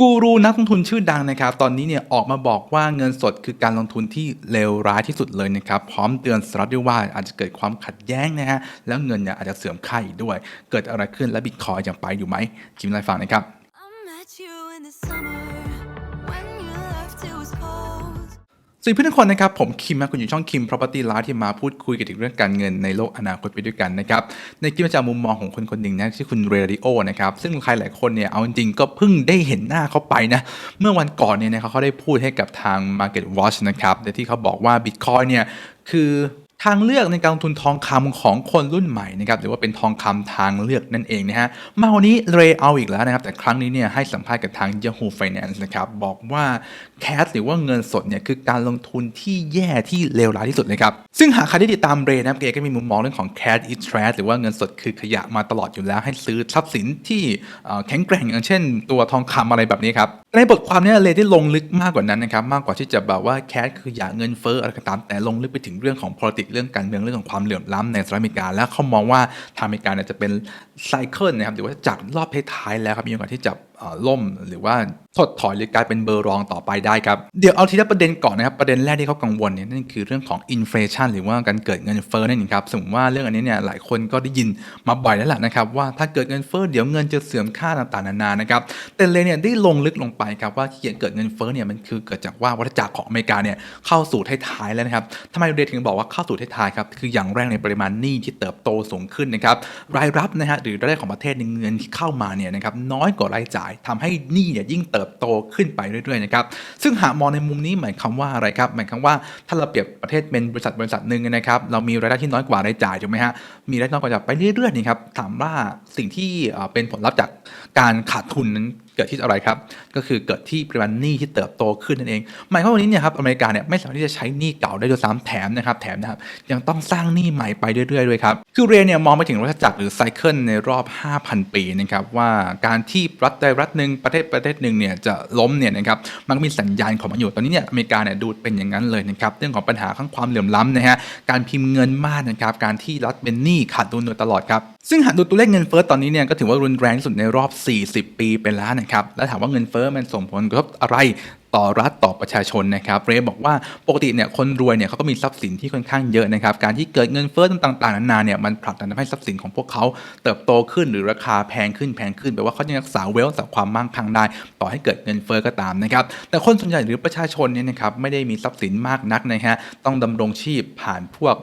กูรูนักลงทุนชื่อดังนะครับ ตอนนี้เนี่ยออกมาบอกว่าเงินสดคือการลงทุนที่เลวร้ายที่สุดเลยนะครับ พร้อมเตือนสหรัฐด้วยว่าอาจจะเกิดความขัดแย้งนะฮะ แล้วเงินเนี่ยอาจจะเสื่อมค่าอีกด้วย เกิดอะไรขึ้นและบิตคอยยังไปอยู่ไหมคิมไลฟ์ฟังนะครับ สวัสดีเพื่อนทุกคนนะครับ ผมคิมนะคุณอยู่ช่องคิม property live ที่มาพูดคุยกันถึงเรื่องการเงินในโลกอนาคตไปด้วยกันนะครับ ในคลิปจะมุมมองของคนคนหนึ่งนะที่อคุณเรดิโอนะครับ ซึ่งใครหลายคนเนี่ยเอาจริงก็เพิ่งได้เห็นหน้าเขาไปนะ เมื่อวันก่อนเนี่ยนะเขาได้พูดให้กับทาง Market Watch นะครับที่เขาบอกว่า Bitcoin เนี่ยคือ ทางเลือกในการลงทุนทองคำของคนรุ่นใหม่นะครับหรือว่าเป็นทองคำทางเลือกนั่นเองนะฮะมาวันนี้เรเอาอีกแล้วนะครับแต่ครั้งนี้เนี่ยให้สัมภาษณ์กับทาง Yahoo Finance นะครับบอกว่าแคสหรือว่าเงินสดเนี่ยคือการลงทุนที่แย่ที่เลวร้ายที่สุดเลยครับซึ่งหากใครที่ติดตามเรนะครับเกก็มีมุมมองเรื่องของ cash is trash หรือว่าเงินสดคือขยะมาตลอดอยู่แล้ว ให้ซื้อทรัพย์สินที่แข็งแกร่งอย่างเช่น ตัวทองคำอะไรแบบนี้ครับในบทความนี้เรได้ลงลึกมากกว่านั้นนะครับมากกว่าที่จะแบบว่าแคสคือขยะเงินเฟ้ออะไรก็ตามแต่ลงลึกไปถึงเรื่องของ politics เรื่องการเมืองเรื่องของความเหลื่อมล้ำในสหรัฐอเมริกา และเขามองว่าทางอเมริกาเนี่ยจะเป็นไซเคิลนะครับหรือว่าจากรอบท้ายๆแล้วครับมีโอกาสที่จะล่มหรือว่าถดถอยหรือกลายเป็นเบอร์รองต่อไปได้ครับ เดี๋ยวเอาทีละประเด็นก่อนนะครับ ประเด็นแรกที่เขากังวลเนี่ยนั่นคือเรื่องของอินฟลชันหรือว่าการเกิดเงินเฟ้อนั่นเองครับสมมติว่าเรื่องอันนี้เนี่ยหลายคนก็ได้ยินมาบ่อยแล้วแหละนะครับว่าถ้าเกิดเงินเฟ้อเดี๋ยวเงินจะเสื่อมค่าต่างๆนานานะครับแต่เลยเนี่ยได้ลงลึกลงไปครับว่าที่เกิดเงินเฟ้อเนี่ยมันคือเกิดจากว่าวัฏจักรของอเมริกาเนี่ยเข้าสู่ท้ายๆแล้วนะครับทำไมเรถึงบอกว่าเข้าสู่ท้ายๆครับคืออย่างแรกในปริมาณหนี้ที่เติบโตสูงขึ้นนะครับรายรับนะฮะหรือรายได้ของประเทศเงินที่เข้ามาเนี่ยนะครับน้อยกว่ารายจ่ายทำให้หนี้เนี่ยยิ่งเติบโตขึ้นไปเรื่อยๆนะครับซึ่งหากมองในมุมนี้หมายความว่าอะไรครับหมายความว่าถ้าเราเปรียบประเทศเป็นบริษัทบริษัทหนึ่งนะครับเรามีรายได้ที่น้อยกว่ารายจ่ายถูกไหมฮะมีรายได้น้อยกว่าจ่ายไปเรื่อยๆนี่ครับถามว่าสิ่งที่เป็นผลลัพธ์จากการขาดทุนนั้น เกิดที่อะไรครับ ก็คือเกิดที่ปริมาณหนี้ที่เติบโตขึ้นนั่นเอง หมายความว่าวันนี้เนี่ยครับอเมริกาเนี่ยไม่สามารถที่จะใช้หนี้เก่าได้ด้วยซ้ำแถมนะครับแถมนะครับยังต้องสร้างหนี้ใหม่ไปเรื่อยๆด้วยครับคือเรนเนี่ยมองไปถึงวัฏจักรหรือไซเคิลในรอบ 5,000 ปีนะครับว่าการที่รัฐใดรัฐหนึ่งประเทศประเทศหนึ่งเนี่ยจะล้มเนี่ยนะครับมันมีสัญญาณของมันอยู่ตอนนี้เนี่ยอเมริกาเนี่ยดูเป็นอย่างนั้นเลยนะครับเรื่องของปัญหาข้างความเหลื่อมล้ำนะฮะการพิมพ์เงินมากนะครับการที่รัฐเป็นหนี้ขาดดุลโดยตลอดครับซึ่งหากดูตัวเลขเงินเฟ้อตอนนี้เนี่ยก็ถือว่ารุนแรงที่สุดในรอบ 40 ปีไปแล้วนะครับและถามว่าเงินเฟ้อมันส่งผลกระทบอะไรต่อรัฐ ต่อประชาชนนะครับเรย์บอกว่าปกติเนี่ยคนรวยเนี่ยเขาก็มีทรัพย์สินที่ค่อนข้างเยอะนะครับการที่เกิดเงินเฟ้อต่างๆนานาเนี่ยมันผลักดันทำให้ทรัพย์สินของพวกเขาเติบโตขึ้นหรือราคาแพงขึ้นแพงขึ้นแปลว่าเขายังรักษาเวลจากความมั่งคั่งได้ ต่อให้เกิดเงินเฟ้อก็ตามนะครับแต่คนส่วนใหญ่หรือประชาชนเนี่ยนะครับไม่ได้มีทรัพย์สินมากนักนะฮะต้องดำรงชีพผ่านพวก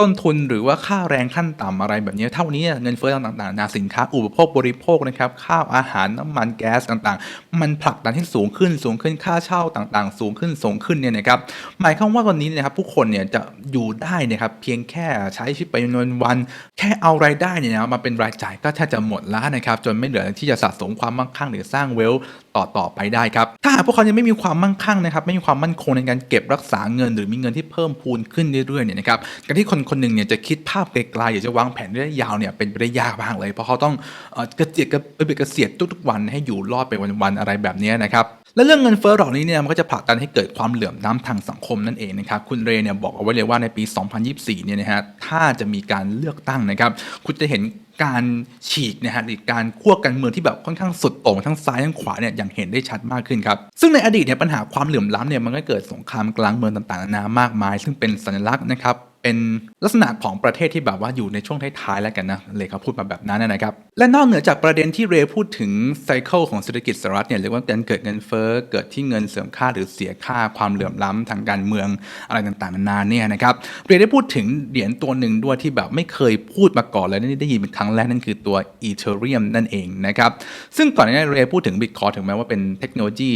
ต้นทุนหรือว่าค่าแรงขั้นต่ำอะไรแบบนี้ เท่านี้เงินเฟ้อต่างๆนานาสินค้าอุปโภคบริโภคนะครับข้าวอาหารน้ำมันแก๊สต่างๆ มันผลักดันให้สูงขึ้นสูงขึ้นค่าเช่าต่างสูงขึ้นสูงขึ้นเนี่ยนะครับหมายความว่าวันนี้นะครับผู้คนเนี่ยจะอยู่ได้นะครับเพียงแค่ใช้ชีวิตไปวันวันแค่เอารายได้เนี่ยนะมาเป็นรายจ่ายก็แทบจะหมดแล้วนะครับจนไม่เหลือที่จะสะสมความมั่งคั่งหรือสร้างเวลต่อต่อไปได้ครับถ้าหากพวกเขายังไม่มีความมั่งคั่งนะครับไม่มีความมั่นคงในการเก็บรักษาเงิน หรือมีเงินที่เพิ่มพูนขึ้นเรื่อยๆเนี่ยนะครับการที่คนคนหนึ่งเนี่ยจะคิดภาพไกลๆอยากจะวางแผนระยะยาวเนี่ยเป็นไปได้ยากมากเลย เพราะเขาต้องเอ่อกระเจียดกระเบียดกระเสียดทุกๆวันให้อยู่รอดไปวันๆอะไรแบบนี้นะครับ และเรื่องเงินเฟ้อเหล่านี้เนี่ยมันก็จะผลักดันให้เกิดความเหลื่อมล้ำทางสังคมนั่นเองนะครับคุณเรย์เนี่ยบอกเอาไว้เลยว่าในปี 2024 เนี่ยนะฮะถ้าจะมีการเลือกตั้งนะครับ คุณจะเห็นการฉีกนะฮะหรือการขั้วการเมืองที่แบบค่อนข้างสุดโต่งทั้งซ้ายทั้งขวาเนี่ยอย่างเห็นได้ชัดมากขึ้นครับ ซึ่งในอดีตเนี่ยปัญหาความเหลื่อมล้ำเนี่ยมันก็เกิดสงครามกลางเมืองต่างๆนานามากมาย ซึ่งเป็นสัญลักษณ์นะครับ เป็นลักษณะของประเทศที่แบบว่าอยู่ในช่วงท้ายๆแล้วกันนะเลยเขาพูดมาแบบนั้นนะครับ และนอกเหนือจากประเด็นที่เรพูดถึงไซเคิลของเศรษฐกิจสหรัฐเนี่ยเรียกว่าการเกิดเงินเฟ้อเกิดที่เงินเสื่อมค่าหรือเสียค่าความเหลื่อมล้ำทางการเมืองอะไรต่างๆนานาเนี่ยนะครับเรได้พูดถึงเหรียญตัวหนึ่งด้วยที่แบบไม่เคยพูดมาก่อนเลยนี่ได้ยินเป็นครั้งแรกนั่นคือตัวอีเทเรียมนั่นเองนะครับซึ่งก่อนหน้านี้เรพูดถึงบิตคอยถึงแม้ว่าเป็นเทคโนโลยี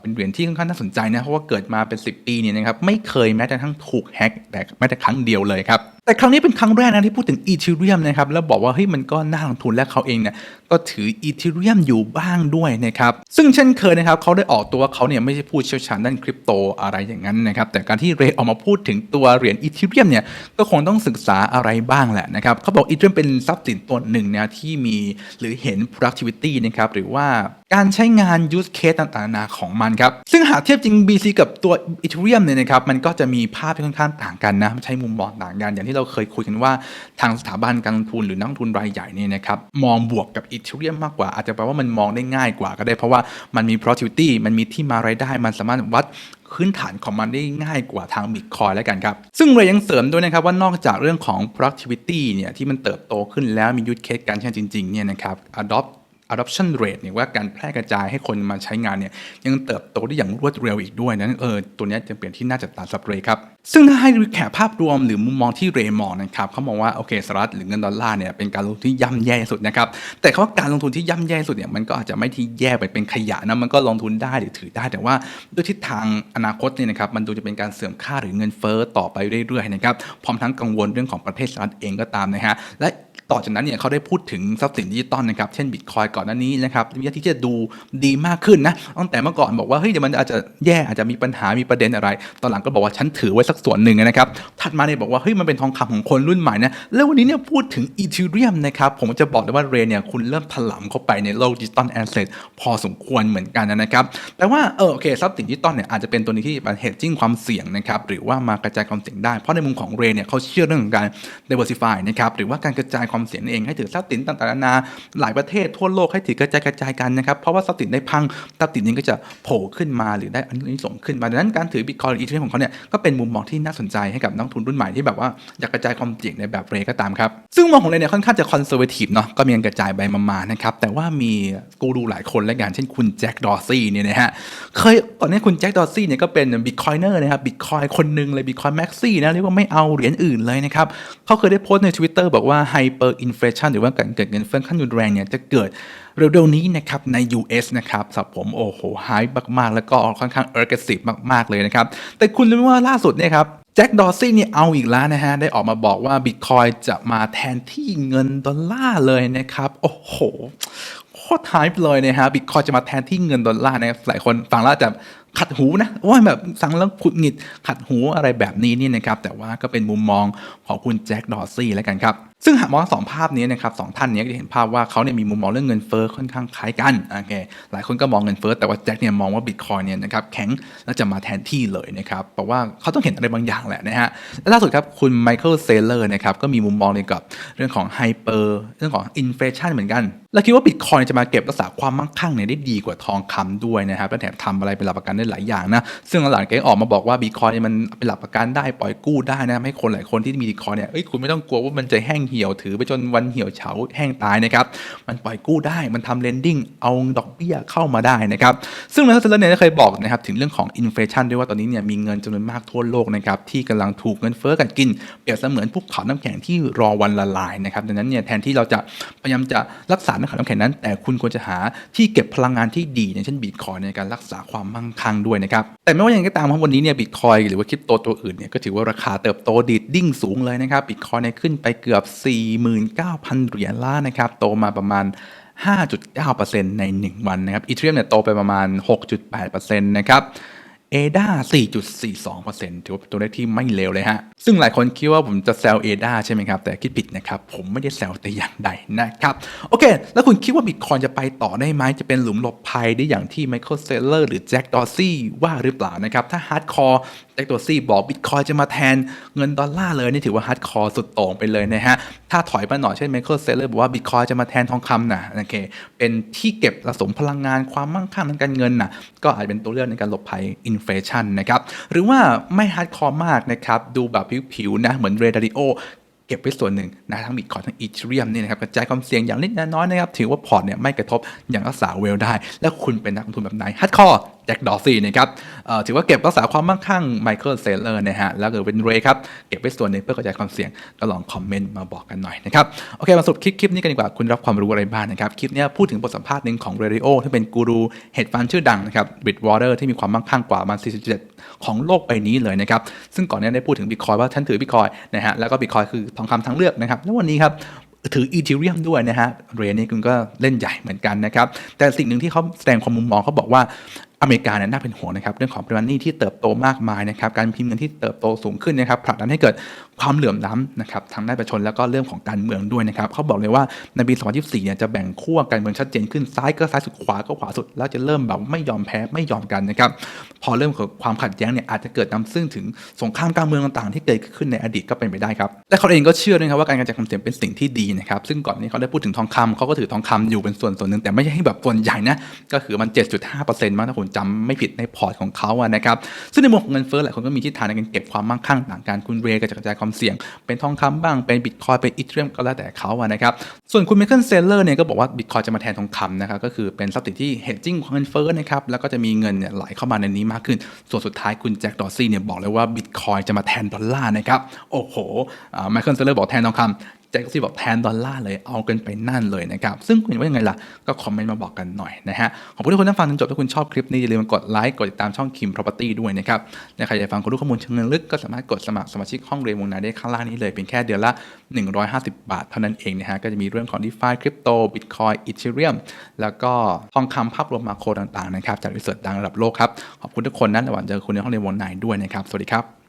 เป็นเหรียญที่ค่อนข้างน่าสนใจนะเพราะว่าเกิดมาเป็น 10 ปีเนี่ยนะครับไม่เคยแม้แต่ทั้งถูกแฮกแต่แม้แต่ครั้งเดียวเลยครับ แต่ครั้งนี้เป็นครั้งแรกนะที่พูดถึงอีเทเรียมนะครับแล้วบอกว่าเฮ้ยมันก็น่าลงทุนและเขาเองเนี่ยก็ถืออีเทเรียมอยู่บ้างด้วยนะครับซึ่งเช่นเคยนะครับเขาได้ออกตัวเขาเนี่ยไม่ใช่ผู้เชี่ยวชาญด้านคริปโตอะไรอย่างนั้นนะครับแต่การที่เรย์ออกมาพูดถึงตัวเหรียญอีเทเรียมเนี่ยก็คงต้องศึกษาอะไรบ้างแหละนะครับเขาบอกอีเทเรียมเป็นทรัพย์สินตัวหนึ่งนะที่มีหรือเห็น productivity นะครับหรือว่าการใช้งาน use case ต่างๆนานาของมันครับซึ่งหากเทียบจริง BC กับตัว Ethereum เนี่ยนะครับมันก็จะมีภาพที่ค่อนข้างต่างกันนะใช้มุมมองต่างกันอย่างที่ที่เราเคยคุยกันว่าทางสถาบันการลงทุนหรือนักทุนรายใหญ่เนี่ยนะครับมองบวกกับอีเทเรียมมากกว่า อาจจะแปลว่ามันมองได้ง่ายกว่าก็ได้เพราะว่ามันมี productivity มันมีที่มารายได้มันสามารถวัดพื้นฐานของมันได้ง่ายกว่าทาง Bitcoin แล้วกันครับ ซึ่งเรย์ยังเสริมด้วยนะครับว่านอกจากเรื่องของ productivity เนี่ยที่มันเติบโตขึ้นแล้วมี use case การใช้จริงๆเนี่ยนะครับ adopt adoption rate เนี่ยว่าการแพร่กระจายให้คนมาใช้งานเนี่ยยังเติบโตได้อย่างรวดเร็วอีกด้วยนั้นเออตัวนี้จะเป็นที่น่าจับตาสับเรย์ครับ ซึ่งถ้าให้รีแคปภาพรวมหรือมุมมองที่เรมองนะครับเขามองว่าโอเคสหรัฐหรือเงินดอลลาร์เนี่ยเป็นการลงทุนที่ย่ำแย่สุดนะครับแต่คำว่าการลงทุนที่ย่ำแย่สุดเนี่ยมันก็อาจจะไม่ที่แย่ไปเป็นขยะนะมันก็ลงทุนได้หรือถือได้ แต่ว่าด้วยทิศทางอนาคตเนี่ยนะครับมันดูจะเป็นการเสื่อมค่าหรือเงินเฟ้อต่อไปเรื่อยๆนะครับพร้อมทั้งกังวลเรื่องของประเทศสหรัฐเองก็ตามนะฮะและต่อจากนั้นเนี่ยเขาได้พูดถึงทรัพย์สินดิจิตอลนะครับเช่นบิตคอยก่อนหน้านี้นะครับมีที่จะดูดีมากขึ้นนะตั้งแต่เมื่อก่อนบอกว่าเฮ้ยเดี๋ยวมันอาจจะแย่อาจจะมีปัญหามีประเด็นอะไร ตอนหลังก็บอกว่าฉันถือไว้สักส่วนหนึ่งนะครับถัดมาเนี่ยบอกว่าเฮ้ยมันเป็นทองคำของคนรุ่นใหม่นะแล้ววันนี้เนี่ยพูดถึงอีเทเรียมนะครับผมจะบอกเลยว่าเรเนี่ยคุณเริ่มถลำเข้าไปในโลกดิจิตอลแอสเซทพอสมควรเหมือนกันนะครับแต่ว่าเออโอเคทรัพย์สินดิจิตอลเนี่ยอาจจะเป็นตัวนี้ที่มันเฮดจิ้งความเสี่ยงนะครับหรือว่ามากระจายความเสี่ยงได้เพราะในมุมของเรเนี่ยเขาเชื่อเรื่องของการ diversify นะครับหรือว่าการกระจายความเสี่ยงเองให้ถือทรัพย์สินต่างๆนานาหลายประเทศทั่วโลกให้ถือกระจายกระจายกันนะครับ เพราะว่าทรัพย์สินได้พังทรัพย์สินนี้ก็จะโผล่ขึ้นมาหรือได้อันนี้ส่งขึ้นมาดังนั้นการถือบิตคอยหรืออีเทเรียมของเขาเนี่ยก็เป็นมุมมองที่น่าสนใจให้กับนักทุนรุ่นใหม่ที่แบบว่าอยากกระจายความเสี่ยงในแบบเรก็ตามครับ ซึ่งมองของเรเนี่ยค่อนข้างจะคอนเซอร์เวทีฟเนาะก็มีการกระจายไปมานะครับแต่ว่ามีกูรูหลายคนและกันเช่นคุณแจ็คดอร์ซี่เนี่ยนะฮะเคยก่อนหนี้คุณแจ็คดอร์ซี่เนี่ยก็เป็นบิตคอยเนอร์นะครับบิตคอยคนหนึ่งเลยบิตคอยแม็กซี่นะเรียกว่าไม่เอาเหรียญอื่นเลยนะครับเขาเคยได้โพสต์ใน Twitter บอกว่าไฮเปอร์อินฟลชันหรือว่าการเกิดเงินเฟ้อขั้นรุนแรงเนี่ยจะเกิดเร็วๆนี้นะครับใน US นะครับสับผมโอ้โหไฮมากๆ แล้วก็ค่อนข้าง aggressive มากๆเลยนะครับแต่คุณรู้ไหมว่าล่าสุดเนี่ยครับแจ็คดอร์ซี่เนี่ยเอาอีกแล้วนะฮะ ได้ออกมาบอกว่า Bitcoin จะมาแทนที่เงินดอลลาร์เลยนะครับ โอ้โหโคตรไฮป์เลยนะฮะบิตคอยจะมาแทนที่เงินดอลลาร์นะครับหลายคนฟังแล้วจะขัดหูนะว่าแบบฟังแล้วขุดหงิดขัดหูอะไรแบบนี้นี่นะครับ แต่ว่าก็เป็นมุมมองของคุณแจ็คดอร์ซี่แล้วกันครับ ซึ่งหากมองสองภาพนี้นะครับสองท่านนี้ก็จะเห็นภาพว่าเขาเนี่ยมีมุมมองเรื่องเงินเฟ้อค่อนข้างคล้ายกันโอเคหลายคนก็มองเงินเฟ้อแต่ว่าแจ็คเนี่ยมองว่าบิตคอยเนี่ยนะครับแข็งแล้วจะมาแทนที่เลยนะครับเพราะว่าเขาต้องเห็นอะไรบางอย่างแหละนะฮะและล่าสุดครับคุณไมเคิลเซเลอร์นะครับก็มีมุมมองเกี่ยวกับเรื่องของไฮเปอร์เรื่องของอินฟลชันเหมือนกัน และคิดว่าบิตคอยจะมาเก็บรักษาความมั่งคั่งเนี่ยได้ดีกว่าทองคำด้วยนะครับและแถมทำอะไรเป็นหลักประกันได้หลายอย่างนะซึ่งหลังๆแกออกมาบอกว่าบิตคอยเนี่ยมันเป็นหลักประกันได้ปล่อยกู้ได้นะให้คนหลายคนที่มีบิตคอยเนี่ยเอ้ยคุณไม่ต้องกลัวว่ามันจะแห้งเเหี่ยวถือไปจนวันเหี่ยวเฉาแห้งตายนะครับมันปล่อยกู้ได้มันทำเลนดิ้งเอาดอกเบี้ยเข้ามาได้นะครับซึ่งนักเซเลอร์เนี่ยเคยบอกนะครับถึงเรื่องของอินฟลชันด้วยว่าตอนนี้เนี่ยมีเงินจำนวนมากทั่วโลกนะครับที่กำลังถูกเงินเฟ้อกัดกินเปรียบเสมือนภูเขาน้ำแข็งที่รอวันละลายนะครับดังนั้นเนี่ยแทนที่เราจะพยายามจะรักษาน้ำแข็งน้ำแข็งนั้น แต่คุณควรจะหาที่เก็บพลังงานที่ดีอย่างเช่นบิตคอยในการรักษาความมั่งคั่งด้วยนะครับแต่ไม่ว่าอย่างไรก็ตามครับวันนี้เนี่ยบิตคอยหรือว่าคริปโตตัวอื่นเนี่ยก็ถือว่าราคาเติบโตดีดดิ้งสูงเลยนะครับบิตคอยเนี่ยขึ้นไปเกือบ49,000 เหรียญล้านนะครับ โตมาประมาณ 5.9%ใน 1 วันนะครับอีเทรียมเนี่ยโตไปประมาณ 6.8%นะครับ เอดา4.42%ถือว่าเป็นตัวเลขที่ไม่เลวเลยฮะ ซึ่งหลายคนคิดว่าผมจะแซวเอดาใช่ไหมครับ แต่คิดผิดนะครับ ผมไม่ได้แซวแต่อย่างใดนะครับ โอเค แล้วคุณคิดว่าบิตคอยจะไปต่อได้ไหม จะเป็นหลุมหลบภัยได้อย่างที่ไมเคิลเซเลอร์หรือแจ็คดอร์ซี่ว่าหรือเปล่านะครับ ถ้าฮาร์ดคอร์แจ็คดอร์ซี่บอกบิตคอยจะมาแทนเงินดอลลาร์เลยนี่ถือว่าฮาร์ดคอร์สุดโต่งไปเลยนะฮะ ถ้าถอยมาหน่อยเช่นไมเคิลเซเลอร์บอกว่าบิตคอยจะมาแทนทองคำนะโอเคเป็นที่เก็บสะสมพลังงานความมั่งคั่งทางการเงินนะก็อาจเป็นตัวเลือกในการหลบภัยอินฟลชันนะครับหรือว่าไม่ฮาร์ดคอร์มากนะครับดูแบบผิวๆนะเหมือนเรดาริโอเก็บไว้ส่วนหนึ่งนะทั้งบิตคอยทั้งอีเทเรียมนี่นะครับกระจายความเสี่ยงอย่างเล็กน้อยนะครับ ถือว่าพอร์ตเนี่ยไม่กระทบอย่างรักษาเวลได้ แล้วคุณเป็นนักลงทุนแบบไหนฮาร์ดคอร์ แจ็คดอซี่นะครับถือว่าเก็บรักษาความมั่งคั่งไมเคิลเซเลอร์นะฮะแล้วก็เป็นเรย์ครับ เก็บไว้ส่วนนึงเพื่อกระจายความเสี่ยง ก็ลองคอมเมนต์มาบอกกันหน่อยนะครับ โอเค มาสรุปคลิปคลิปนี้กันดีกว่า คุณรับความรู้อะไรบ้างนะครับ คลิปนี้พูดถึงบทสัมภาษณ์หนึ่งของเรดิโอที่เป็นกูรูเฮดฟันชื่อดังนะครับบิตวอเตอร์ที่มีความมั่งคั่งกว่ามัน47 ของโลกใบนี้เลยนะครับ ซึ่งก่อนเนี้ได้พูดถึงบิตคอยว่าฉันถือบิตคอยนะฮะแล้วก็บิตคอยคือทองคำทางเลือกนะครับแล้ววันนี้ครับถืออีเทเรียมด้วยนะฮะเรนนี่คุณก็เล่นใหญ่เหมือนกันนะครับ แต่สิ่งหนึ่งที่เขาแสดงความมุมมองเขาบอกว่า อเมริกาเนี่ยน่าเป็นห่วงนะครับเรื่องของปริมาณหนี้ที่เติบโตมากมายนะครับการพิมพ์เงินที่เติบโตสูงขึ้นนะครับผลักดันให้เกิดความเหลื่อมล้ำนะครับทางด้านประชาชนแล้วก็เรื่องของการเมืองด้วยนะครับเขาบอกเลยว่าในปี 2024 เนี่ยจะแบ่งขั้วการเมืองชัดเจนขึ้นซ้ายก็ซ้ายสุดขวาก็ขวาสุด แล้วจะเริ่มแบบไม่ยอมแพ้ไม่ยอมกันนะครับพอเริ่มของความขัดแย้งเนี่ยอาจจะเกิดนำซึ่งถึงสงครามกลางเมืองต่างๆ ที่เกิดขึ้นในอดีตก็เป็นไปได้ครับและเขาเองก็เชื่อด้วยนะครับว่าการกระจายความเสี่ยงเป็นสิ่งที่ดีนะครับซึ่งก่อนนี้เขาได้พูดถึงทองคำเขาก็ถือทองคำอยู่เป็นส่วนส่วนหนึ่งแต่ไม่ใช่แบบส่วนใหญ่นะก็คือมัน 7.5%มั้งถ้าผมจำไม่ผิดในพอร์ตของเขาอะนะครับซึ่งในมุมของเงินเฟ้อหลายคนก็มีทิศทางในการเก็บความมั่งคั่งต่างกันคุณเรย์ก็จะกระจายความเสี่ยง เป็นทองคำบ้างเป็นบิตคอยเป็นอีเทเรียมก็แล้วแต่เขาอะนะครับส่วนคุณเมเคิลเซลเลอร์เนี่ยก็บอกว่าบิตคอยจะมาแทนทองคำนะครับก็คือเป็นทรัพย์สินที่เฮดจิ้งของเงินเฟ้อนะครับแล้วก็จะมีเงินเนี่ยไหลเข้ามาในนี้มากขึ้น ส่วนสุดท้ายคุณแจ็คดอร์ซี่เนี่ยบอกเลยว่าบิตคอยจะมาแทนดอลลาร์นะครับโอ้โหไมเคิลเซลเลอร์บอกแทนทองคำแจ็คซี่บอกแทนดอลลาร์เลยเอากันไปนั่นเลยนะครับซึ่งคุณเห็นว่ายังไงล่ะก็คอมเมนต์มาบอกกันหน่อยนะฮะขอบคุณทุกคนที่ฟังจนจบถ้าคุณชอบคลิปนี้อย่าลืมกดไลค์กดติดตามช่องคิม Property ด้วยนะครับและใครอยากฟังข้อมูลข้อมูลเชิงลึกก็สามารถกดสมัครสมาชิกห้องเรียนวงในได้ข้างล่างนี้เลยเพียงแค่เดือนละ 150 บาทเท่านั้นเองนะฮะก็จะมีเรื่องของ DeFi คริปโต Bitcoin Ethereum แล้วก็ทองคำภาพรวมมาโครต่างๆนะครับจากรีเสิร์ชดังระดับโลกครับขอบคุณทุกคนนะระหว่างเจอคุณในห้องเรียนวงในด้วยนะครับสวัสดีครับ